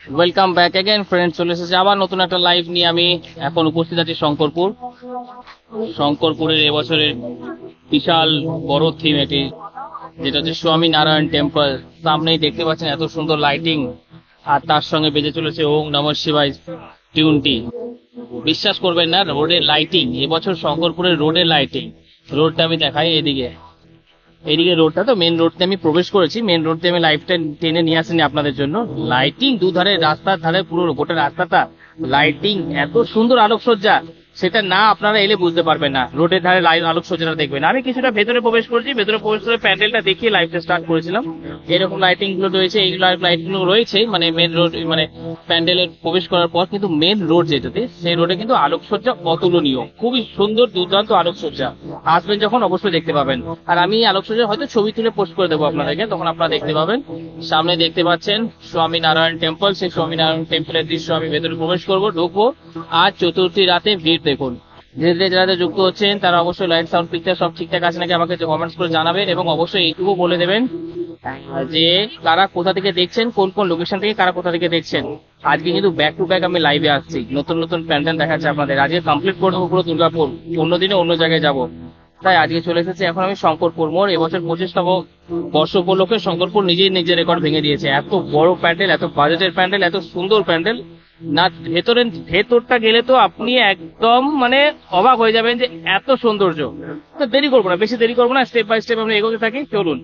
Welcome back again friend চলে এসেছে আবার নতুন একটা লাইভ নিয়ে আমি এখন উপস্থিত আছি শঙ্করপুর। শঙ্করপুরের এবছরের বিশাল বড় থিম এটি, যেটা হচ্ছে স্বামী নারায়ণ টেম্পল সামনেই দেখতে পাচ্ছেন এত সুন্দর লাইটিং আর তার সঙ্গে বেজে চলেছে ওং নম শিবাই টিউনটি বিশ্বাস করবেন না রোডের লাইটিং এবছর শঙ্করপুরের রোডের লাইটিং রোডটা আমি দেখাই এদিকে। এদিকে রোডটা তো মেন রোড আমি প্রবেশ করেছি। মেন রোড আমি লাইফটা টেনে নিয়ে আসেনি আপনাদের জন্য। লাইটিং দুধারে, রাস্তার ধারে, পুরো গোটা রাস্তাটা লাইটিং এত সুন্দর আলোকসজ্জা। সেটা না আপনারা এলে বুঝতে পারবেন না। রোডের ধারে লাইট আলোকসজ্জাটা দেখবেন। আমি কিছুটা ভেতরে প্রবেশ করেছি। ভেতরে প্রবেশ করে প্যান্ডেলটা দেখিয়ে লাইভটা স্টার্ট করেছিলাম। এরকম লাইটিংগুলো রয়েছে, এই লাইটগুলো রয়েছে মানে মেন রোড মানে প্যান্ডেলের প্রবেশ করার পর কিন্তু মেন রোড যেটাতে, সেই রোডে কিন্তু আলোকসজ্জা অতুলনীয়। খুবই সুন্দর, দুর্দান্ত আলোকসজ্জা আসবেন যখন, অবশ্যই দেখতে পাবেন। আর আমি আলোকসজ্জা হয়তো ছবি তুলে পোস্ট করে দেবো আপনাদেরকে। তখন আপনারা দেখতে পাবেন। সামনে দেখতে পাচ্ছেন স্বামী নারায়ণ টেম্পল সেই স্বামী নারায়ণ টেম্পলের দৃশ্য আমি ভেতরে প্রবেশ করব, ঢুকবো। আর চতুর্থী রাতে ভিড় দেখুন। ধীরে ধীরে যারা যুক্ত হচ্ছেন, তারা অবশ্যই লাইট সাউন্ড পিকচার সব ঠিকঠাক আছে নাকি আমাকে কমেন্টস করে জানাবেন এবং অবশ্যই এইটুকু বলে দেবেন যে কারা কোথা থেকে দেখছেন, কোন কোন লোকেশন থেকে কারা কোথা থেকে দেখছেন। আজকে কিন্তু ব্যাক টু ব্যাক আমি লাইভে আসছি। নতুন নতুন প্যান্ডেল দেখাচ্ছে আপনাদের। আজকে কমপ্লিট করব পুরো দুর্গাপুর। অন্যদিনে অন্য জায়গায় যাব। তাই আজকে চলে এসেছে। এখন আমি শঙ্করপুর মোড়। এবছর পঁচিশতম বর্ষ উপলক্ষে শঙ্করপুর নিজেই নিজের রেকর্ড ভেঙে দিয়েছে। এত বড় প্যান্ডেল, এত বাজেটের প্যান্ডেল, এত সুন্দর প্যান্ডেল। না ভেতরে ভেতরটা গেলে তো আপনি একদম মানে অবাক হয়ে যাবেন যে এত সৌন্দর্য। তো দেরি করব না, বেশি দেরি করব না। স্টেপ বাই স্টেপ আমরা এগোতে থাকি। চলুন।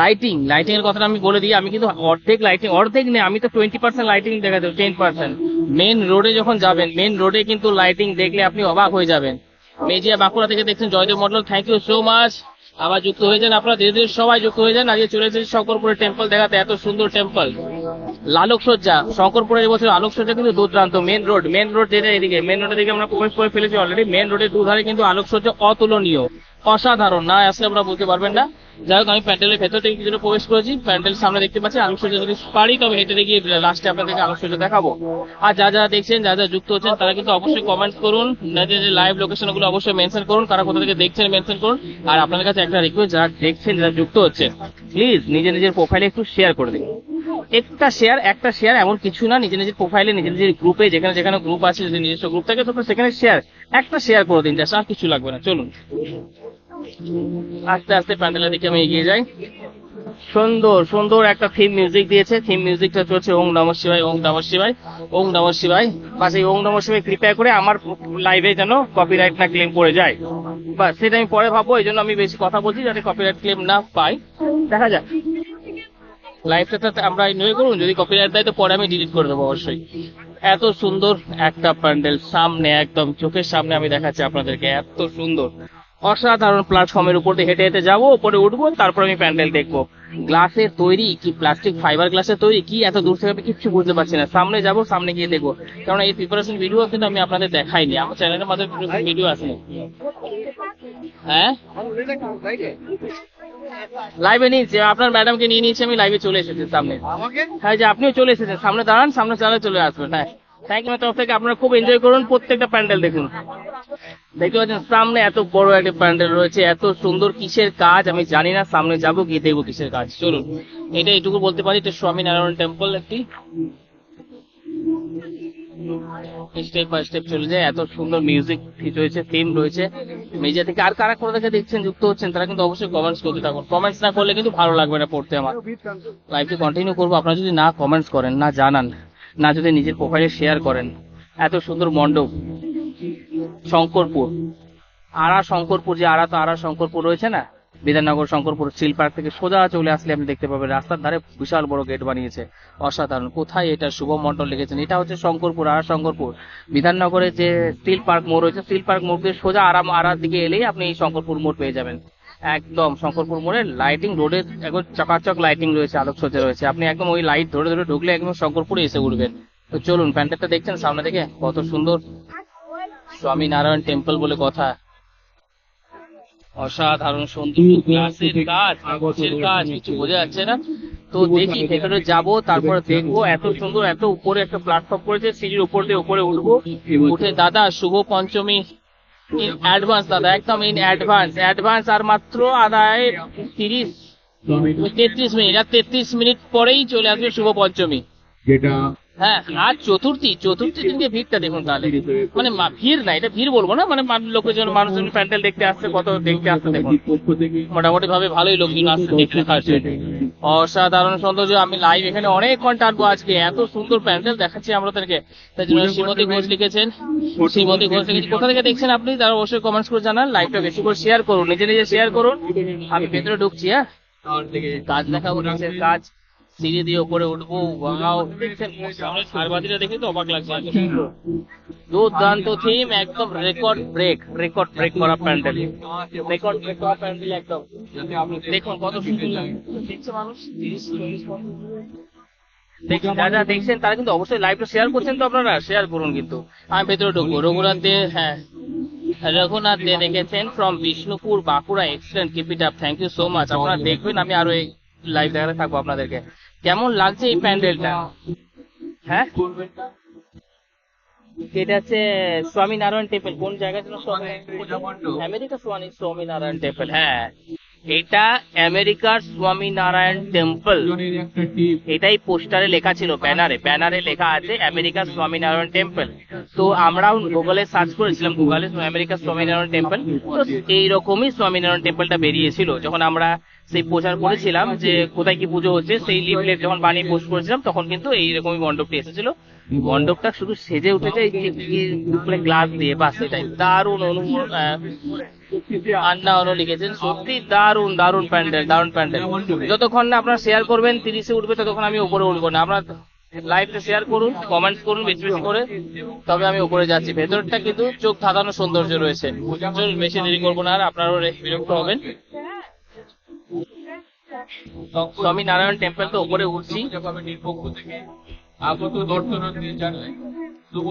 লাইটিং লাইটিং এর কথাটা আমি বলে দিই। আমি কিন্তু অর্ধেক লাইটিং অর্ধেক নেই, আমি তো টোয়েন্টি পার্সেন্ট লাইটিং দেখা দেবো টেন পার্সেন্ট মেন রোডে যখন যাবেন মেন রোডে কিন্তু লাইটিং দেখলে আপনি অবাক হয়ে যাবেন। মেজিয়া বাঁকুড়া থেকে দেখছেন Joydeb Mondal thank you so much আবার যুক্ত হয়ে যান আপনারা, ধীরে ধীরে সবাই যুক্ত হয়ে যান। আজকে চলে এসেছি শঙ্করপুরের টেম্পল দেখাতে, এত সুন্দর টেম্পল লালক সজ্জা শঙ্করপুরের এবছর আলোকসজ্জা কিন্তু দুর্দান্ত মেন রোড মেন রোড যেটা এদিকে মেন রোডের দিকে আমরা প্রবেশ করে ফেলেছি অলরেডি মেন রোডের দুধারে কিন্তু আলোক সজ্জা অতুলনীয়। অসাধারণ, না আসলে আপনারা বলতে পারবেন না। যাই হোক, আমি প্যান্ডেলের ভেতর থেকে কিছুটা প্রবেশ করেছি। প্যান্ডেল সামনে দেখতে পাচ্ছি আলোকসজ্জা যদি পারি, তবে হেঁটে গিয়ে লাস্টে আপনাদেরকে আলোকসজ্জা দেখাবো। আর যা যা দেখছেন, যা যা যুক্ত হচ্ছেন, তারা কিন্তু অবশ্যই কমেন্ট করুন। যে লাইভ লোকেশনগুলো অবশ্যই মেনশন করুন, কারা কোথা থেকে দেখছেন মেনশন করুন। আর আপনাদের কাছে একটা রিকোয়েস্ট যারা দেখছেন, যারা যুক্ত হচ্ছে প্লিজ নিজের নিজের প্রোফাইলে একটু শেয়ার করে দিন। একটা শেয়ার একটা শেয়ার এমন কিছু না, নিজের নিজের প্রোফাইলে নিজের নিজের গ্রুপে যেখানে যেখানে গ্রুপ আছে, যদি নিজস্ব গ্রুপ থাকে, তো সেখানে শেয়ার একটা শেয়ার করে দিন জাস্ট আর কিছু লাগবে না। চলুন। আস্তে আস্তে প্যান্ডেলের দিকে আমি এগিয়ে যাই। সুন্দর সুন্দর একটা থিম মিউজিক দিয়েছে। থিম মিউজিকটা চলছে ওং নম শিবাই ওং নম শিবাই ওং নম শিবাই বাস এই ওং নম শিবাই কৃপা করে আমার লাইভে যেন কপিরাইট না ক্লেম করে যায়। বা সেটা আমি পরে ভাববো, এই জন্য আমি বেশি কথা বলছি যাতে কপিরাইট ক্লেম না পাই। দেখা যাক। লাইভটা আমরা এনজয় করুন, যদি কপিরাইট দেয় তো পরে আমি ডিলিট করে দেবো অবশ্যই। এত সুন্দর একটা প্যান্ডেল, সামনে একদম, চোখের সামনে আমি দেখাচ্ছি আপনাদেরকে, এত সুন্দর। অসাধারণ প্ল্যাটফর্মের উপর দিয়ে হেঁটে হেঁটে যাব উপরে উঠবো তারপর আমি প্যান্ডেল দেখব। গ্লাসের তৈরি কি প্লাস্টিক ফাইবার গ্লাসের তৈরি? কি এত দূর থেকে আমি কিচ্ছু বুঝতে পারছি না। সামনে যাব সামনে গিয়ে দেখব। কারণ এই প্রিপারেশন ভিডিও কিন্তু আমি আপনাদের দেখাইনি। আমার চ্যানেলের মাধ্যমে ভিডিও আসেনি হ্যাঁ? লাইভে নিয়েছি আপনার ম্যাডামকে নিয়ে নিয়েছি আমি লাইভে চলে এসেছি সামনে। হ্যাঁ যে আপনিও চলে এসেছেন। সামনে দাঁড়ান সামনে চালে চলে আসবেন হ্যাঁ। আপনারা খুব এনজয় করুন প্রত্যেকটা প্যান্ডেল দেখুন। দেখতে পাচ্ছেন, সামনে এত বড় একটা প্যান্ডেল রয়েছে, এত সুন্দর কিসের কাজ আমি জানি না, সামনে যাব, গিয়ে দেখব কিসের কাজ। চলুন, এটা এইটুকু বলতে পারি, এটা স্বামী নারায়ণ টেম্পল একটি। স্টেপ বাই স্টেপ চলে যায়, এত সুন্দর মিউজিক রয়েছে। থিম রয়েছে কারা দেখছেন, যুক্ত হচ্ছেন, তারা কিন্তু অবশ্যই করতে থাকুন। কমেন্টস না করলে কিন্তু ভালো লাগবে না পড়তে আমার। কন্টিনিউ করব, আপনারা যদি না কমেন্টস করেন, না জানান না যদি নিজের প্রোফাইলে শেয়ার করেন। এত সুন্দর মণ্ডপ। শঙ্করপুর। আরা শঙ্করপুর, যে আরা তো আরা শঙ্করপুর রয়েছে না? বিধাননগর, শঙ্করপুর স্টিল পার্ক থেকে সোজা চলে আসলে আপনি দেখতে পাবেন, রাস্তার ধারে বিশাল বড় গেট বানিয়েছে। অসাধারণ। কোথায় এটা? শুভ মন্ডল লিখেছেন, এটা হচ্ছে শঙ্করপুর, আরা শঙ্করপুর। বিধাননগরে যে স্টিল পার্ক মোড় রয়েছে স্টিল পার্ক মোড় দিয়ে সোজা আরাম আরার দিকে এলেই আপনি এই শঙ্করপুর মোড় পেয়ে যাবেন। একদম শঙ্করপুর মোড়ে লাইটিং রোডের একদম চকাচক লাইটিং রয়েছে আলোকসজ্জা রয়েছে। আপনি একদম ওই লাইট ধরে ধরে ঢুকলে একদম শঙ্করপুরে এসে উঠবেন। তো চলুন প্যান্ডেলটা দেখছেন সামনে থেকে? কত সুন্দর স্বামী নারায়ণ টেম্পল বলে কথা। অসাধারণ সুন্দর গ্লাসের কাজ কাগজের কাজ কিছু বোঝা যাচ্ছে না। তো দেখি ভেতরে যাব তারপর দেখব এত সুন্দর এত উপরে একটা প্ল্যাটফর্ম করেছে সিঁড়ির উপর দিয়ে উপরে উঠবো। উঠে দাদা শুভ পঞ্চমী। ইন অ্যাডভান্স দাদা একদম ইন অ্যাডভান্স অ্যাডভান্স আর মাত্র আদায় তিরিশ। তেত্রিশ মিনিট। আর তেত্রিশ মিনিট পরেই চলে আসবে শুভ পঞ্চমী। যেটা হ্যাঁ আর চতুর্থী চতুর্থী দিনকে ভিড়টা দেখুন তাহলে। মানে ভিড় না এটা ভিড় বলব না মানে লোকজন মানুষজন প্যান্ডেল দেখতে আসছে কত দেখতে আসছে দেখুন। মোটামুটি ভাবে ভালোই লোকজন আসছে দেখতে আসছে। অসাধারণ সৌন্দর্য আমি লাইভ এখানে অনেকক্ষণ টানবো আজকে এত সুন্দর প্যান্ডেল দেখাচ্ছি আমরা তাদেরকে। তাই জন্য শ্রীমতী ঘোষ লিখেছেন। শ্রীমতী ঘোষ লিখেছেন। কোথা থেকে দেখছেন আপনি? তারা অবশ্যই কমেন্টস করে জানান লাইভটা বেশি করে শেয়ার করুন নিজে নিজে শেয়ার করুন। আমি ভেতরে ঢুকছি হ্যাঁ। কাজ দেখাবো কাজ। সিঁড়ি দিয়ে উপরে উঠবো ওয়াও সারবাতিটা দেখে তো অবাক লাগছে দুর্দান্ত থিম একদম রেকর্ড ব্রেক রেকর্ড ব্রেক করা প্যান্ডেল। রেকর্ড ব্রেক করা প্যান্ডেল একদম। দেখুন কত সুন্দর লাগে। দেখছে মানুষ যারা দেখছেন তারা কিন্তু অবশ্যই লাইভটা শেয়ার করছেন তো আপনারা। শেয়ার করুন কিন্তু। আমি ভেতরে ঢুকবো। রঘুনাথ দে হ্যাঁ। রঘুনাথ দে দেখেছেন from Bishnupur Bankura excellent keep it up thank you so much আপনারা দেখবেন আমি আরও এই লাইভ দেখাতে থাকব আপনাদেরকে। কেমন লাগছে এই প্যান্ডেলটা? হ্যাঁ? এটা হচ্ছে স্বামীনারায়ণ টেম্পল কোন জায়গা ছিল আমেরিকা স্বামী স্বামীনারায়ণ টেম্পল হ্যাঁ। এটা আমেরিকার স্বামীনারায়ণ টেম্পল এটাই পোস্টারে লেখা ছিল, ব্যানারে। ব্যানারে লেখা আছে আমেরিকার স্বামীনারায়ণ টেম্পল তো আমরাও গুগলে সার্চ করেছিলাম গুগলে আমেরিকার স্বামীনারায়ণ টেম্পল তো এইরকমই স্বামীনারায়ণ টেম্পলটা বেরিয়েছিল। যখন আমরা সেই প্রচার করেছিলাম যে কোথায় কি পুজো হচ্ছে সেই লিফলেট যখন বানিয়ে পোস্ট করেছিলাম তখন কিন্তু এইরকমই মণ্ডপটি এসেছিল। মণ্ডপটা শুধু সেজে উঠেছে এই যে উপরে গ্লাস দিয়ে বাস এটাই দারুণ আন্না অনু লিখেছেন সত্যি দারুণ দারুণ প্যান্ডেল দারুণ প্যান্ডেল। যতক্ষণ না আপনারা শেয়ার করবেন তিরিশে উঠবে ততক্ষণ আমি উপরে উঠবো না। আপনারা লাইভটা শেয়ার করুন কমেন্টস করুন বেশি বেশি করে তবে আমি উপরে যাচ্ছি। ভেতরটা কিন্তু চোখ ধাঁধানো সৌন্দর্য রয়েছে। বেশি দেরি করব না আর আপনারাও বিরক্ত হবেন। স্বামী নারায়ণ টেম্পল তো উপরে উঠছি। পক্ষ থেকে আগত শুভ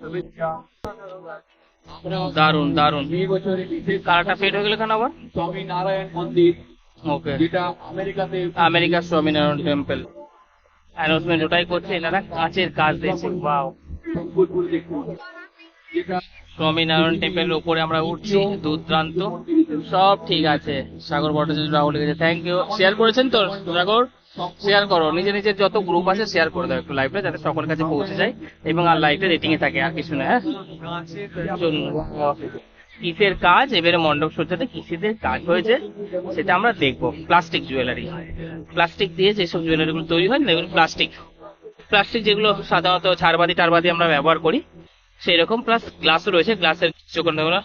শুভেচ্ছা দারুণ দারুণ। এই বছরে বিশেষ ফেড হয়ে গেল কেন আবার? স্বামী নারায়ণ মন্দির ওকে যেটা আমেরিকাতে আমেরিকার স্বামীনারায়ণ টেম্পল অ্যানাউন্সমেন্ট ওটাই করছে এনারা, কাঁচের কাজ দিয়েছে বাও দেখুন যেটা স্বামীনারায়ণ টেম্পলের উপরে আমরা উঠছি দুর্দান্ত সব ঠিক আছে। সাগর ভট্টাচার্য রাহুল লিখেছে থ্যাংক ইউ শেয়ার করেছেন তো, সাগর? শেয়ার করো। নিজে নিজের যত গ্রুপ আছে শেয়ার করে দাও একটু লাইভটা যাতে সকলের কাছে পৌঁছে যায় এবং আর লাইভটা রেটিং এ থাকে, আর কিছু না হ্যাঁ? কিসের কাজ? এবারে মণ্ডপ সজ্জাতে কিসের কাজ হয়েছে, সেটা আমরা দেখব। প্লাস্টিক জুয়েলারি প্লাস্টিক দিয়ে যেসব জুয়েলারি গুলো তৈরি হয় না এগুলো প্লাস্টিক প্লাস্টিক যেগুলো সাধারণত ঝাড়বাতি টারবাতি আমরা ব্যবহার করি সেই রকম প্লাস গ্লাসও রয়েছে গ্লাসের চোখগুলো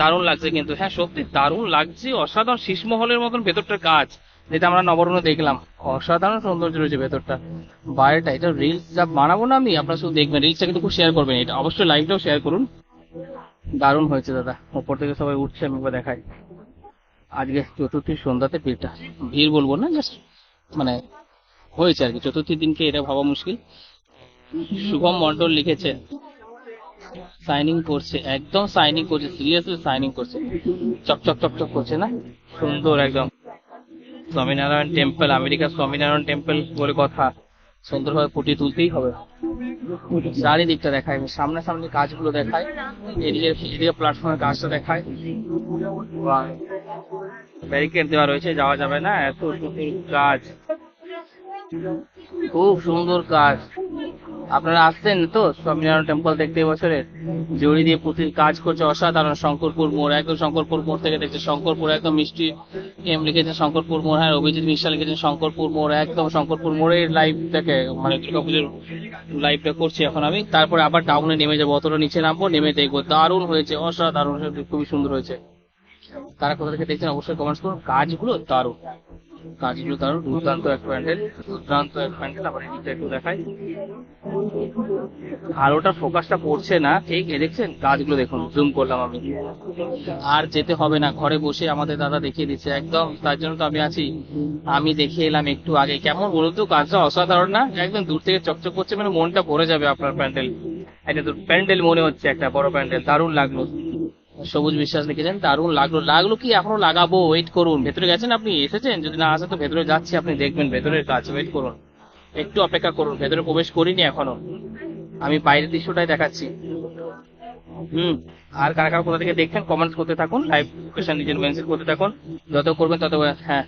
দারুণ লাগছে কিন্তু। হ্যাঁ সত্যি দারুণ লাগছে। অসাধারণ শীষমহলের মতন ভেতরটার কাজ, যেটা আমরা নবরণে দেখলাম। অসাধারণ সৌন্দর্য রয়েছে ভেতরটা। বাইরেটা, এটা রিলস যা বানাবো না আমি, আপনারা শুধু দেখবেন। রিলসটা কিন্তু খুব শেয়ার করবেন এটা। অবশ্যই লাইভটাও শেয়ার করুন। দারুণ হয়েছে, দাদা। উপর থেকে সবাই উঠছে, আমি একবার দেখাই। আজকে চতুর্থী সন্ধ্যাতে ভিড়টা। ভিড় বলব না জাস্ট মানে হয়েছে আর কি। চতুর্থী দিনকে এটা ভাবা মুশকিল। শুভম মন্ডল লিখেছে সাইনিং করছে, একদম সাইনিং করছে সিরিয়াসলি সাইনিং করছে। চকচক চকচক করছে না? সুন্দর একদম। স্বামীনারায়ণ টেম্পল আমেরিকার স্বামীনারায়ণ টেম্পল বলে কথা। সুন্দরভাবে ফুটিয়ে তুলতেই হবে। চারিদিকটা দেখায় সামনে সামনে কাজগুলো দেখায়, এদিকে এদিকে প্ল্যাটফর্মের কাজটা দেখায়। ব্যারিকেড দেওয়া রয়েছে, যাওয়া যাবে না, এত সুন্দর কাজ। খুব সুন্দর কাজ। আপনারা আসছেন তো? স্বামীনারায়ণ টেম্পল দেখতে এবছরের জড়ি দিয়ে পুঁথির কাজ করছে অসাধারণ শঙ্করপুর মোড়। একদম শঙ্করপুর মোড় থেকে দেখছে। শঙ্করপুর একদম মিষ্টি এম লিখেছেন শঙ্করপুর মোড়। হ্যাঁ অভিজিৎ মিশ্রা লিখেছেন শঙ্করপুর মোড়। একদম শঙ্করপুর মোড়ের লাইভটাকে মানে দুর্গাপুজোর লাইভটা করছি এখন আমি। তারপরে আবার টাউনে নেমে যাব। অতটা নিচে নামবো, নেমে দেখব। দারুণ হয়েছে। অসাধারণ। খুবই সুন্দর হয়েছে। তারা কোথা থেকে দেখছেন অবশ্যই কমেন্টস করুন। কাজগুলো দারুণ। দুর্দান্ত এক প্যান্ডেল, দুর্দান্ত এক প্যান্ডেল, আবার একটু দেখাই। আর ফোকাসটা পড়ছে না ঠিক এ দেখছেন, কাজগুলো দেখুন জুম করলাম আমি। আর যেতে হবে না, ঘরে বসে আমাদের দাদা দেখিয়ে দিচ্ছে, একদম, তার জন্য তো আমি আছি। আমি দেখে এলাম একটু আগে। কেমন বলুন তো, কাজটা অসাধারণ না? একদম দূর থেকে চকচক করছে মানে মনটা ভরে যাবে আপনার প্যান্ডেল। এটা তো প্যান্ডেল মনে হচ্ছে একটা, বড় প্যান্ডেল, দারুণ লাগল। সবুজ বিশ্বাস লিখেছেন, দারুণ লাগল। লাগল কি? এখনও লাগাবো ওয়েট করুন। ভেতরে গেছেন আপনি? এসেছেন? যদি না আসেন তো ভেতরে যাচ্ছি, আপনি দেখবেন। ভেতরের কাজ ওয়েট করুন। একটু অপেক্ষা করুন, ভেতরে প্রবেশ করিনি এখনও। আমি বাইরের দৃশ্যটাই দেখাচ্ছি। হুম, আর কারা কারা কোথা থেকে দেখছেন কমেন্টস করতে থাকুন লাইভ লোকেশন নিজের মেনশন করতে থাকুন। যত করবেন তত হ্যাঁ।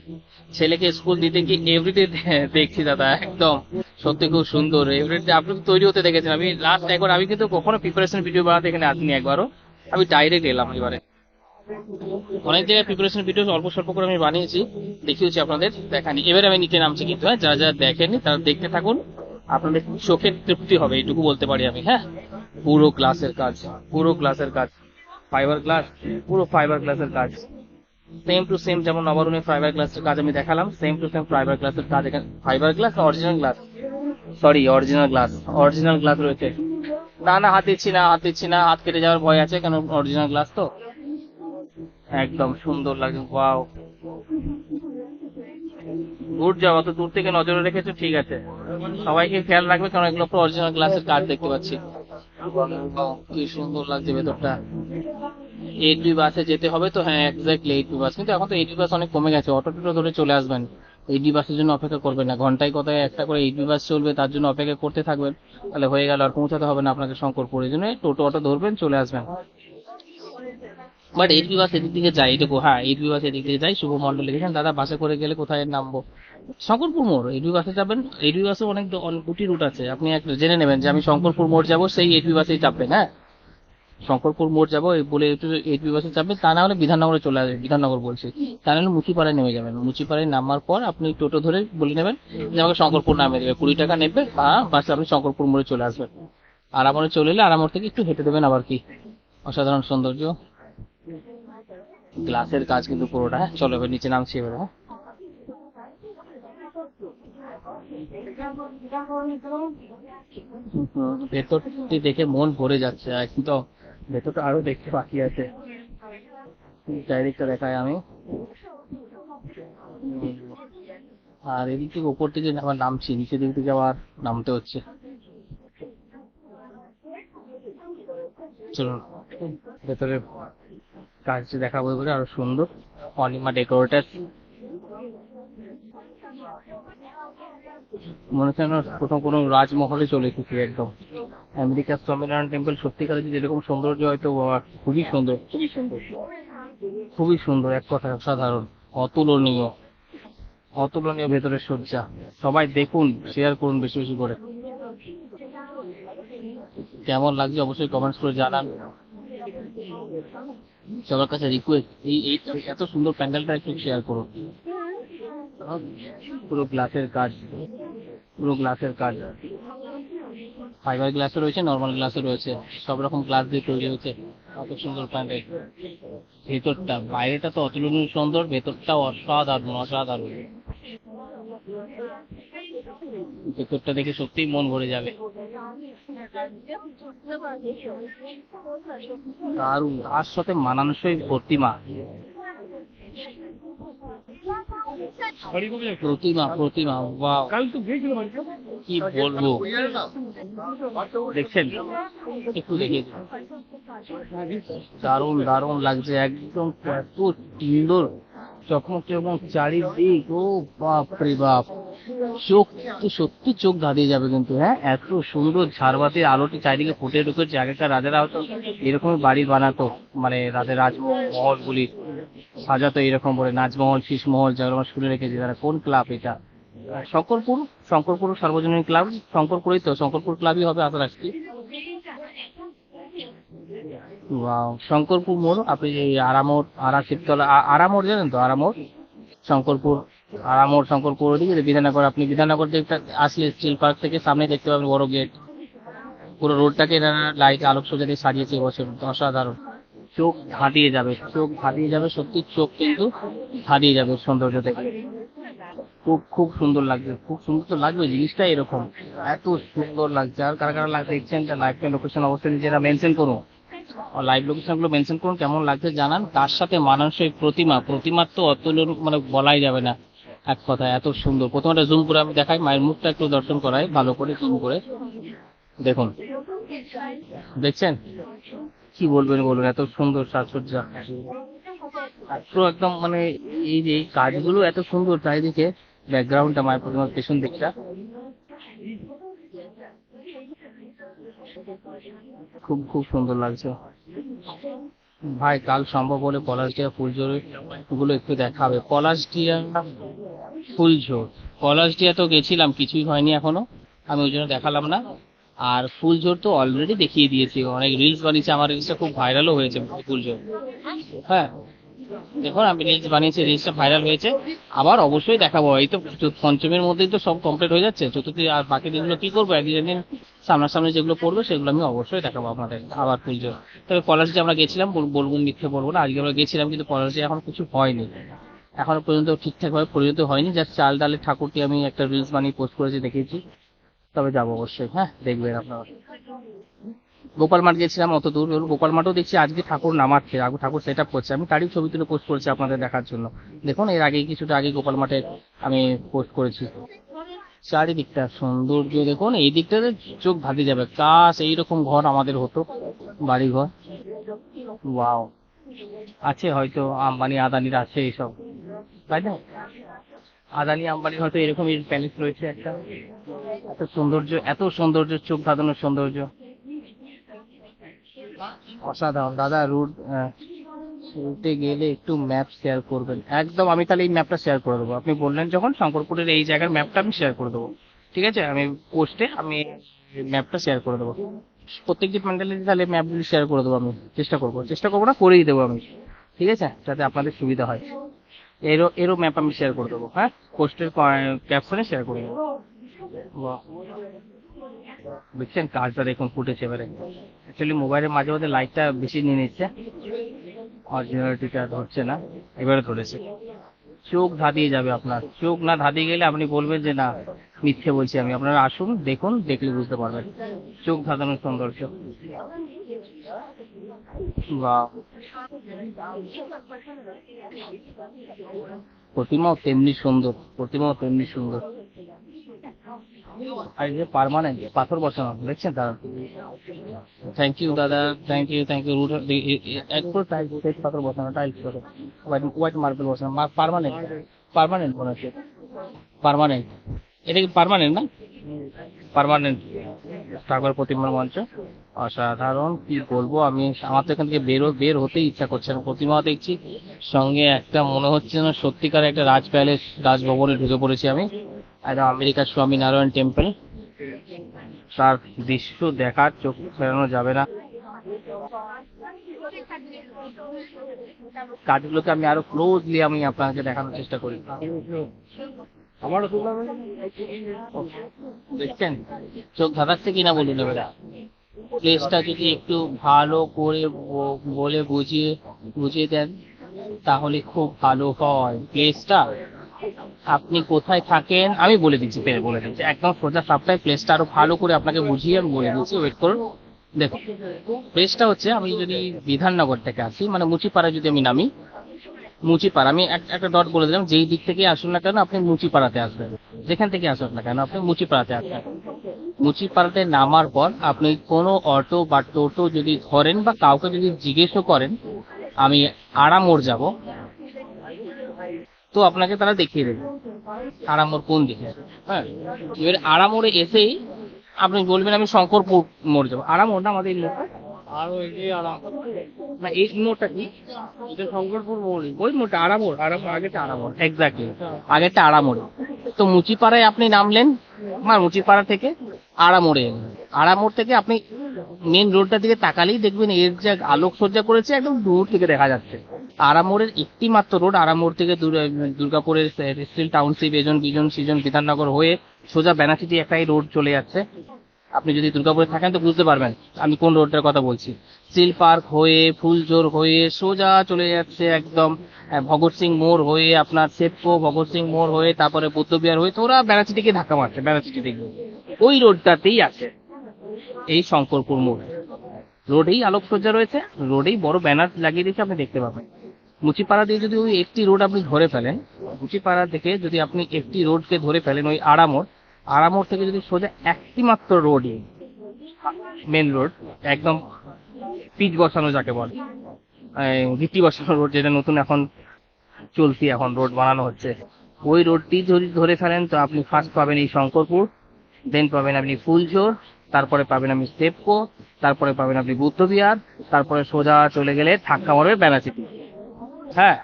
ছেলেকে স্কুল দিতে গিয়ে এভরিডে দেখছি দাদা, একদম। সত্যি খুব সুন্দর। এভরিডে আপনি তৈরি হতে দেখেছেন। আমি লাস্ট একবার, আমি কিন্তু কখনো প্রিপারেশন ভিডিও বানাতে এখানে আসিনি একবারও। আমি ডাইরেক্ট এলাম এবারে। অনেক জায়গায় প্রিপারেশন ভিডিও অল্প স্বল্প করে আমি বানিয়েছি, দেখিয়েছি আপনাদের, দেখানি। এবারে আমি নিচে নামছি কিন্তু হ্যাঁ যারা যারা দেখেননি তারা দেখতে থাকুন, আপনাদের চোখের তৃপ্তি হবে, এইটুকু বলতে পারি আমি হ্যাঁ? পুরো গ্লাসের কাজ, পুরো গ্লাসের কাজ। ফাইবার গ্লাস পুরো ফাইবার গ্লাসের কাজ। সেম টু সেম যেমন নবরণের ফাইবার গ্লাসের কাজ আমি দেখালাম সেম টু সেম ফাইবার গ্লাসের কাজ এখানে fibre glass original glass sorry original glass original glass রয়েছে। না না, হাত দিচ্ছি না, হাত দিচ্ছি না, হাত কেটে যাওয়ার ভয় আছে, কেন অরিজিনাল গ্লাস তো? একদম সুন্দর লাগে ওয়াও গুড যাও, অত দূর থেকে নজরে রেখেছো, ঠিক আছে। সবাইকে খেয়াল রাখবে, কারণ এগুলো তো অরিজিনাল গ্লাসের কাজ দেখতে পাচ্ছি। কি সুন্দর লাগছে ভেতরটা। এইট বি বাসে যেতে হবে তো হ্যাঁ এক্স্যাক্টলি এইট বি বাস কিন্তু এখন তো এইট বি বাস অনেক কমে গেছে, অটো টোটো ধরে চলে আসবেন। এইট বি বাসের জন্য অপেক্ষা করবেন না। ঘন্টায় কথায় একটা করে এইট বি বাস চলবে, তার জন্য অপেক্ষা করতে থাকবেন। তাহলে হয়ে গেল, আর পৌঁছাতে হবে না আপনাকে শঙ্করপুর। এই জন্য টোটো অটো ধরবেন, চলে আসবেন। বাট এইট বি বাস এদিক দিকে যায় এটুকু হ্যাঁ এইট বি বাস এদিক দিকে যাই শুভ মন্ডল লিখেছেন দাদা, বাসে করে গেলে কোথায় নামবো? শঙ্করপুর মোড় এইট বি বাসে যাবেন? এইট বি বাসে অনেক দুটি রুট আছে। আপনি একটা জেনে নেবেন যে আমি শঙ্করপুর মোড় যাব, সেই এইট বি বাসেই চাপবেন হ্যাঁ? শঙ্করপুর মোড় যাব বলে এইট বি বাসে চাপবেন তা না হলে বিধাননগরে চলে আসবে বিধাননগর বলছি। তা নাহলে মুচিপাড়ায় নেমে যাবেন। মুচিপাড়ায় নামার পর আপনি টোটো ধরে বলে নেবেন যে আমাকে শঙ্করপুর নামে দেবে। কুড়ি টাকা নেবে বা বাসে আপনি শঙ্করপুর মোড়ে চলে আসবেন। আরামরে চলে এলে আরামর থেকে একটু হেঁটে দেবেন আবার কি? অসাধারণ সৌন্দর্য। গ্লাসের কাজ কিন্তু পুরোটা। হ্যাঁ চলো এবার নিচে নামছি এবার হ্যাঁ? ভেতরটি দেখে মন ভরে যাচ্ছে কিন্তু ভেতরটা আরও দেখতে বাকি আছে। চারিদিকটা দেখায় আমি। আর এদিক থেকে উপর থেকে আবার নামছি, নিচের দিক থেকে আবার নামতে হচ্ছে। চলুন ভেতরে কাজটি দেখাবো বলে আরও সুন্দর। অনিমা ডেকোরেটার। মনে হচ্ছে প্রথম কোনো রাজমহলে চলে এসেছি একদম। আমেরিকার স্বামীনারায়ণ টেম্পল সত্যিকারে যে যেরকম সৌন্দর্য হয়তো খুবই সুন্দর। খুবই সুন্দর। খুবই সুন্দর এক কথা অসাধারণ অতুলনীয় অতুলনীয় ভেতরের সজ্জা সবাই দেখুন শেয়ার করুন বেশি বেশি করে। কেমন লাগছে অবশ্যই কমেন্টস করে জানান। সবার কাছে রিকোয়েস্ট এই এই এত সুন্দর প্যান্ডেলটা একটু শেয়ার করুন। পুরো গ্লাসের কাজ পুরো গ্লাসের কাজ। ফাইবার গ্লাসও রয়েছে নর্মাল গ্লাসও রয়েছে, সব রকম গ্লাস দিয়ে তৈরি হয়েছে। কত সুন্দর প্যান্ডেল ভেতরটা। বাইরেটা তো অতুলনীয় সুন্দর ভেতরটাও অসাধারণ অসাধারণ। ভেতরটা দেখে সত্যিই মন ভরে যাবে। দারুণ তার সাথে মানানসই প্রতিমা। প্রতিমা প্রতিমা কাল তো গিয়েছিলাম কি বলব? দেখছেন? একটু দেখে দারুণ দারুণ লাগছে, একদম এত সুন্দর। চকমক চকমক, চারিদিক, ও বাপ রে বাপ। চোখ তো সত্যি চোখ ধাঁধিয়ে যাবে কিন্তু হ্যাঁ? এত সুন্দর ঝাড়বাতির আলোটি চারিদিকে ফুটে ঢুকেছে আগেকার রাজারা হয়তো এরকমই বাড়ি বানাতো মানে রাজের রাজমহল গুলি সাজাতো এরকম করে, নাচমহল শীষমহল যেগুলো আমরা শুনে রেখেছি, তারা কোন ক্লাব এটা? শঙ্করপুর শঙ্করপুর সার্বজনীন ক্লাব, শঙ্করপুরই তো, শঙ্করপুর ক্লাবই হবে আশা রাখছি শঙ্করপুর মোড়, আপনি এই আরামোড় আরা শিবতলা আ- আরামোড় জানেন তো আরামোড় শঙ্করপুর আরামোড় শঙ্করপুর ওদিকে বিধাননগর, আপনি বিধাননগর দিকটা আসলে স্টিল পার্ক থেকে সামনে দেখতে পাবেন বড় গেট। পুরো রোডটাকে এনারা লাইট আলোকসজ্জা দিয়ে সাজিয়েছে এবছর অসাধারণ। চোখ ধাঁধিয়ে যাবে, চোখ ধাঁধিয়ে যাবে, সত্যি চোখ কিন্তু ধাঁধিয়ে যাবে সৌন্দর্য দেখে। খুব খুব সুন্দর লাগছে, খুব সুন্দর তো লাগবে জিনিসটা এরকম। এত সুন্দর লাগছে, আর কারা কারা লাগ দেখছেন লাইভ লোকেশন অবশ্যই নিজেরা মেনশন করুন। লাইভ লোকেশনগুলো মেনশন করুন, কেমন লাগছে জানান। তার সাথে মানানসই প্রতিমা, প্রতিমার তো অতুলন মানে বলাই যাবে না এক কথা এত সুন্দর। প্রথমে জুম করে আমি দেখাই, মায়ের মুখটা একটু দর্শন করাই, ভালো করে জুম করে। দেখুন, দেখছেন? কি বলবেন, বলুন, এত সুন্দর সাজসজ্জা। একদম মানে এই যে কাজগুলো এত সুন্দর চারিদিকে ব্যাকগ্রাউন্ডটা মায়ের প্রতিমার পেছন দিকটা। খুব খুব সুন্দর লাগছে। ভাই, কাল সম্ভব হলে পলাশডিয়া ফুলঝোরগুলো একটু দেখাবে। পলাশডিয়া ফুলঝোর। পলাশডিয়া তো গেছিলাম, কিছুই হয়নি এখনও। আমি ওই জন্য দেখালাম না। আর ফুলঝোর তো অলরেডি দেখিয়ে দিয়েছি। অনেক রিলস বানিয়েছে, আমার রিলসটা খুব ভাইরালও হয়েছে ফুলঝোর। হ্যাঁ। দেখুন, আমি রিলস বানিয়েছি রিলসটা ভাইরাল হয়েছে। আবার অবশ্যই দেখাবো। এই তো পঞ্চমীর মধ্যেই তো সব কমপ্লিট হয়ে যাচ্ছে। চতুর্থী আর বাকি দিনগুলো কি করব? একদিন একদিন সামনাসামনি যেগুলো পড়বে, সেগুলো আমি অবশ্যই দেখাবো আপনাদের। আবার পুজো তবে পলাশে আমরা গেছিলাম, বল- বলব মিথ্যে বলব না, আজকে আমরা গেছিলাম কিন্তু পলাশে এখন কিছু হয়নি। এখনও পর্যন্ত ঠিকঠাকভাবে পরিণত হয়নি। জাস্ট চাল ডালের ঠাকুরটি আমি একটা রিলস বানিয়ে পোস্ট করেছি দেখেছি তবে যাব অবশ্যই হ্যাঁ? দেখবেন আপনারা। গোপাল মাঠ গেছিলাম অত দূর গোপাল মাঠও দেখছি, আজকে ঠাকুর নামাচ্ছে ঠাকুর সেট আপ করছে। আমি তারই ছবি তুলে পোস্ট করেছি আপনাদের দেখার জন্য। দেখুন, এর আগে কিছুটা আগে গোপাল মাঠে আমি পোস্ট করেছি। চারিদিকটা সৌন্দর্য, দেখুন, এই দিকটাতে চোখ ভাতে যাবে। কাশ, এইরকম ঘর আমাদের হতো বাড়ি ঘর ওয়াও আছে হয়তো আম্বানি আদানির আছে এইসব। তাই না? আদানি আম্বানির হয়তো এরকম প্যালেস রয়েছে একটা। এত সৌন্দর্য এত সৌন্দর্য, চোখ ধাঁধানোর সৌন্দর্য। অসাধারণ। দাদা রুট রুটে গেলে একটু ম্যাপ শেয়ার করবেন। একদম, আমি তাহলে এই ম্যাপটা শেয়ার করে দেবো। আপনি বললেন যখন, শঙ্করপুরের এই জায়গার ম্যাপটা আমি শেয়ার করে দেবো। ঠিক আছে? আমি পোস্টে আমি ম্যাপটা শেয়ার করে দেবো। প্রত্যেকটি প্যান্ডেলে তাহলে ম্যাপগুলি শেয়ার করে দেবো আমি। চেষ্টা করব। চেষ্টা করব না, করেই দেবো আমি। ঠিক আছে? যাতে আপনাদের সুবিধা হয়। এরও এরও ম্যাপ আমি শেয়ার করে দেবো। হ্যাঁ? পোস্টের ক্যাপশনে শেয়ার করে দেবো। দেখছেন কাজটা দেখুন ফুটেছে এবারে। অ্যাকচুয়ালি মোবাইলের মাঝে মাঝে লাইটটা বেশি নিয়ে নিচ্ছে। অরিজিনালিটিটা ধরছে না, এবারে ধরেছে। চোখ ধাঁধিয়ে যাবে আপনার। চোখ না ধাঁধিয়ে গেলে আপনি বলবেন যে, না, মিথ্যে বলছি আমি। আপনারা আসুন, দেখুন, দেখলে বুঝতে পারবেন। চোখ ধাঁধানোর সৌন্দর্য। প্রতিমাও তেমনি সুন্দর, প্রতিমাও তেমনি সুন্দর। আর যে পার্মানেন্ট পাথর বসানো দেখছেন দাদা। থ্যাংক ইউ দাদা থ্যাংক ইউ থ্যাংক ইউ রুট একটু টাইলস শ্বেত পাথর বসানো টাইলস হোয়াইট হোয়াইট মার্বেল বসানো পার্মানেন্ট পার্মানেন্ট মনে হচ্ছে। পার্মানেন্ট এটা কি পার্মানেন্ট না? পার্মানেন্ট ঠাকুর প্রতিমার মঞ্চ। অসাধারণ। কি বলব আমি আমার তো এখান থেকে বেরো বের হতেই ইচ্ছা করছে না। প্রতিমা দেখছি সঙ্গে একটা মনে হচ্ছে না সত্যিকার একটা রাজ প্যালেস রাজভবনে ঢুকে পড়েছি আমি। একদম আমেরিকার স্বামী নারায়ণ টেম্পল। তার দৃশ্য দেখার চোখ ফেরানো যাবে না। কাজগুলোকে আমি আরও ক্লোজলি আমি আপনাকে দেখানোর চেষ্টা করি। আমারও দেখছেন? চোখ ধাঁধাচ্ছে কিনা বলুন এবারে। প্লেসটা যদি একটু ভালো করে বলে বুঝিয়ে বুঝিয়ে দেন তাহলে খুব ভালো হয়। প্লেসটা আপনি কোথায় থাকেন? আমি বলে দিচ্ছি পেরে বলে দিচ্ছি। একদম সোজা সাপ্লাই প্লেসটা আরও ভালো করে আপনাকে বুঝিয়ে আমি বলে দিচ্ছি ওয়েট করুন। দেখুন প্লেসটা হচ্ছে, আমি যদি বিধাননগর থেকে আসি মানে মুচিপাড়া যদি আমি নামি, মুচিপাড়া, আমি এক- একটা ডট বলে দিলাম, যেই দিক থেকে আসুন না কেন, আপনি মুচিপাড়াতে আসবেন। যেখান থেকে আসুন না কেন, আপনি মুচিপাড়াতে আসবেন। মুচিপাড়াতে নামার পর আপনি কোনো অটো বা টোটো যদি ধরেন বা কাউকে যদি জিজ্ঞেসও করেন, আমি আড়ামোড় যাব। তো আপনাকে তারা দেখিয়ে দেবে। আড়ামোড় কোন দিকে? হ্যাঁ। এবার আড়ামোড়ে এসেই আপনি বলবেন আমি শঙ্করপুর মোড় যাব। আড়ামোড় না আমাদের আরও এই যে আরাম। না এই মোড়টা কি? এটা শঙ্করপুর মোড় ওই মোড়টা আড়ামোড় আড়ামোড় আগেটা আড়ামোড় এক্স্যাক্টলি আগেরটা আড়ামোড়ে তো মুচিপাড়ায় আপনি নামলেন আমার মুচিপাড়া থেকে আড়ামোড়ে এলেন আড়ামোড় থেকে আপনি মেন রোডটার দিকে তাকালেই দেখবেন এর যে আলোকসজ্জা করেছে একদম দূর থেকে দেখা যাচ্ছে। আড়ামোড়ের একটি মাত্র রোড আড়ামোড় থেকে দুর্গাপুরের স্টিল টাউনশিপ, এজন বিজন, সিজন বিধাননগর হয়ে সোজা ব্যানাচিটি একটাই রোড চলে যাচ্ছে। আপনি যদি দুর্গাপুরে থাকেন তো বুঝতে পারবেন আমি কোন রোডটার কথা বলছি। স্টিল পার্ক হয়ে ফুলজোর হয়ে সোজা চলে যাচ্ছে একদম ভগৎ সিং মোড় হয়ে আপনার সেপকো ভগৎ সিং মোড় হয়ে তারপরে বুদ্ধবিহার হয়ে তো ওরা ব্যানাচিটিকে ধাক্কা মারছে ব্যানাচিটি দিকে ওই রোডটাতেই আছে এই শঙ্করপুর মোড়। রোডেই আলোকসজ্জা রয়েছে, রোডেই বড় ব্যানার লাগিয়ে দিয়েছে, আপনি দেখতে পাবেন। মুচিপাড়া দিয়ে যদি ওই একটি রোড আপনি ধরে ফেলেন, মুচিপাড়া থেকে যদি আপনি একটি রোডকে ধরে ফেলেন, ওই আড়ামোড় আড়ামোড় থেকে যদি সোজা একটি মাত্র রোডই মেন রোড, একদম পিচ বসানো যাকে বলে ভিত্তি বসানো রোড যেটা নতুন এখন চলতি এখন রোড বানানো হচ্ছে, ওই রোডটি যদি ধরে ফেলেন, তো আপনি ফার্স্ট পাবেন এই শঙ্করপুর দেন পাবেন আপনি ফুলঝোর, তারপরে পাবেন আপনি সেপকো তারপরে পাবেন আপনি বুদ্ধবিহার, তারপরে সোজা চলে গেলে ধাক্কা মারবে বেনাচিটি হ্যাঁ।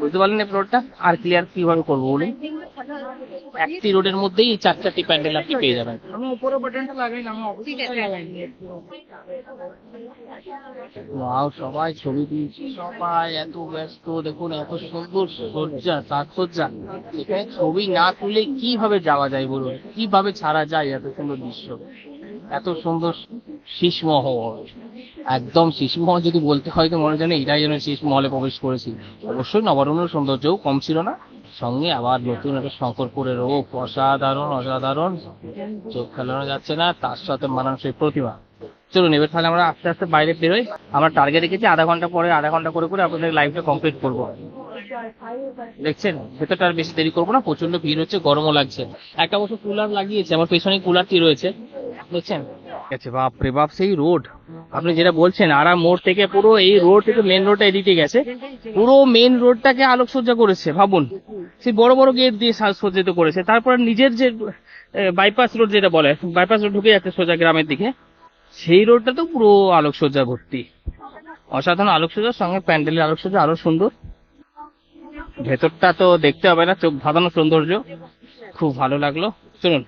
বুঝতে পারলেন এই রোডটা আর ক্লিয়ার কীভাবে করব বলুন? একটি রোডের মধ্যেই এই চার চারটি প্যান্ডেল আপনি পেয়ে যাবেন। আমি উপরে বাটনটা লাগাই না সবাই ছবি তুলছে সবাই এত ব্যস্ত দেখুন এত সুন্দর সজ্জা সাজসজ্জা। এখানে ছবি না তুলে কীভাবে যাওয়া যায় বলুন? কীভাবে ছাড়া যায় এত সুন্দর দৃশ্য? এত সুন্দর শীষমহল একদম শীষমহল যদি বলতে হয় তো মনে জানে এটাই যেন শীষমহলে প্রবেশ করেছি। অবশ্যই নবরণের সৌন্দর্যও কম ছিল না, সঙ্গে আবার নতুন একটা শঙ্করপুরের রূপ অসাধারণ অসাধারণ চোখ খেলানো যাচ্ছে না, তার সাথে মানানসই প্রতিমা। চলুন, এবার তাহলে আমরা আস্তে আস্তে বাইরে বেরোই। আমরা টার্গেট রেখেছি আধা ঘণ্টা পরে, আধা ঘণ্টা করে করে আপনাদের লাইফটা কমপ্লিট করব। দেখছেন? ভেতরটা আর বেশি দেরি করব না প্রচণ্ড ভিড় হচ্ছে, গরমও লাগছে। একটা বছর কুলার লাগিয়েছে, আমার পেছনে কুলারটি রয়েছে। ঠিক আছে বাপ রে বাপ, সেই রোড। আপনি যেটা বলছেন আরাম মোড় থেকে পুরো এই রোড থেকে মেন রোডটা এদিকে গেছে। পুরো মেন রোডটাকে আলোকসজ্জা করেছে, ভাবুন। সেই বড় বড় গেট দিয়ে সাজসজ্জিত করেছে। তারপর নিজের যে বাইপাস রোড যেটা বলে বাইপাস রোড ঢুকে যাচ্ছে সোজা গ্রামের দিকে। সেই রোডটা তো পুরো আলোকসজ্জা ভর্তি। অসাধারণ আলোকসজ্জার সঙ্গে প্যান্ডেলের আলোকসজ্জা আরও সুন্দর। ভেতরটা তো দেখতে হবে না, চোখ ধাঁধানো সৌন্দর্য। খুব ভালো লাগল। চলুন।